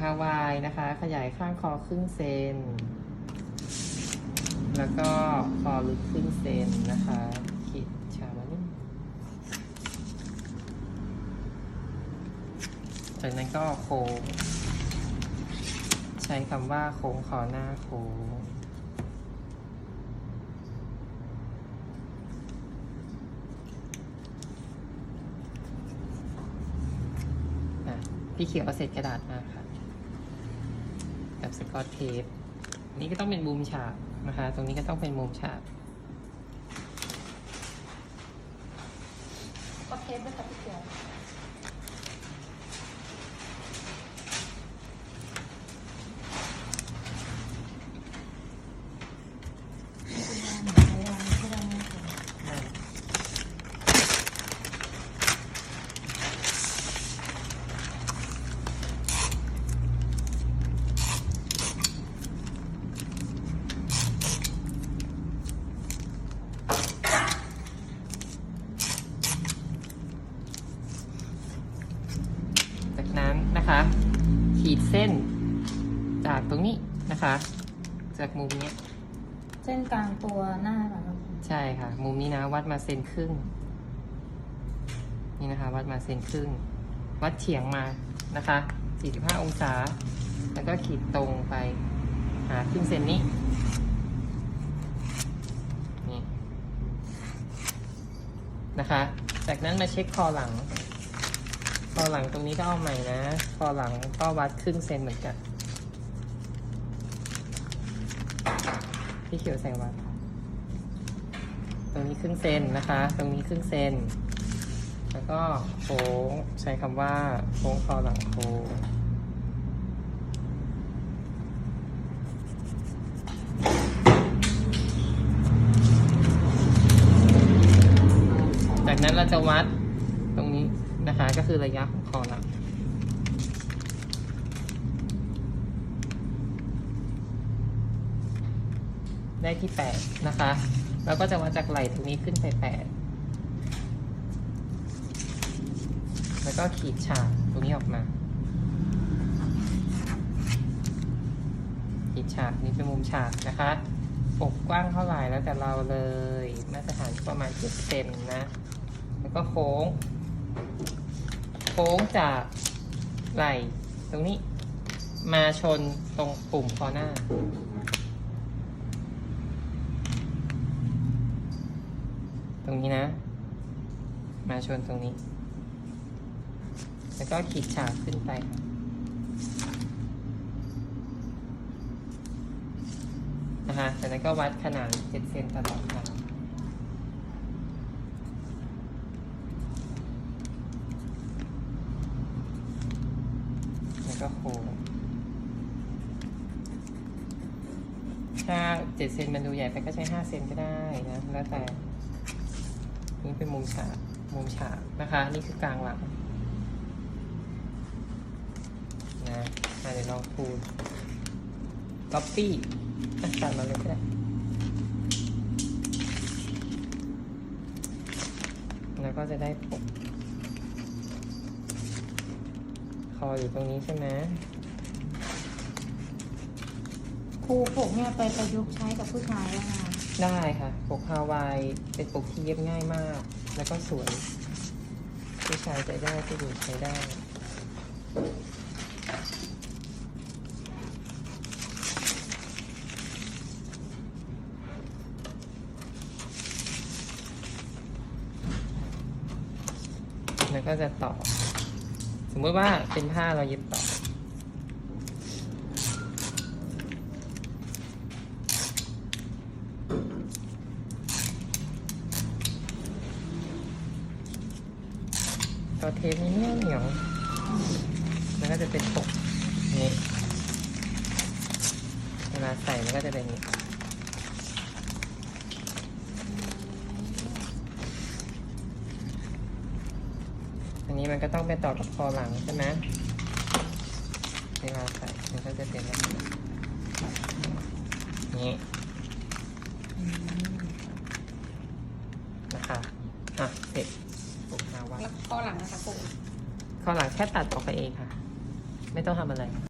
ฮาวายนะคะ ขยายข้างคอครึ่งเซน แล้วก็คอลึกครึ่งเซนนะคะ ขีดฉามานิดจากนั้นก็โค้ง ใช้คำว่าโค้งคอหน้าโค้งพี่เขียวเอาเศษกระดาษมาค่ะ กับสกอตเทปนี้ก็ต้องเป็นมุมฉากนะคะ ตรงนี้ก็ต้องเป็นมุมฉากก็เทปด้วยค่ะพี่เกียว จาก นั้นนะคะ ขีดเส้นจากตรงนี้นะคะ จากมุมเนี้ยเส้นกลางตัวหน้าค่ะครับใช่ค่ะ มุมนี้นะวัดมาเซนครึ่ง นี่นะคะ วัดมาเซนครึ่ง วัดเฉียงมานะคะ 45 องศา แล้วก็ขีดตรงไปหาครึ่งเซนนี้นี่นะคะ จากนั้นมาเช็คคอหลังค อหลังตรงนี้ก็เอาใหม่นะคอหลังก็วัดครึ่งเซนเหมือนกัน พี่เขียวแสงวัด ตรงนี้ครึ่งเซนนะคะ ตรงนี้ครึ่งเซน แล้วก็โค้งใช้คำว่าโค้งคอหลังโค้งจากนั้นเราจะวัด ก็คือระยะของคอลังได้ที่แปดนะคะ แล้วก็จะวัดจากไหล่ตรงนี้ขึ้นไปแปดแล้วก็ขีดฉากตรงนี้ออกมา ขีดฉากนี่เป็นมุมฉากนะคะอกกว้างเท่าไหร่แล้วแต่เราเลย มาตรฐานประมาณเจ็ดเซนนะ แล้วก็โค้ง ค้งจากไหล่ตรงนี้มาชนตรงปุ่มคอหน้า ตรงนี้นะ มาชนตรงนี้ แล้วก็ขีดฉากขึ้นไปนะคะจากนั้นก็วัดขนาด7เซนตลอดค่ะ แล้ว ก็โค้งถ้าเจ็ดเซนมันดูใหญ่ไปก็ใช้ห้าเซนก็ได้นะ แล้วแต่นี่เป็นมุมฉากมุมฉากนะคะ นี่คือกลางหลังนะเดี๋ยวลองคูณก๊อปปี้ตัดมาเลยก็ได้แล้วก็จะได้ปก ค ออยู่ตรงนี้ใช่ไหมครูปกเนี่ยไปประยุกต์ใช้กับผู้ชายได้ไหมคะได้ค่ะปกฮาวายเป็นปกที่เย็บง่ายมาก แล้วก็สวย ผู้ชายใช้ได้ผู้หญิงใช้ได้ แล้วก็จะต่อ สมมติว่าเป็นผ้าเราเย็บต่อตัวเทปนี้เนียเหนียวแล้วก็จะเป็นปกนี่เวลาใส่มันก็จะเป็นอย่างนี้อันนี้ มันก็ต้องไปต่อกับคอหลังใช่ไหมเวลาใส่มันก็จะเป็นแบบนี้นี่นะคะอะเสร็จปกฮาวายแล้วข้อหลังนะคะครูข้อหลังแค่ตัดออกไปเองค่ะ ไม่ต้องทำอะไร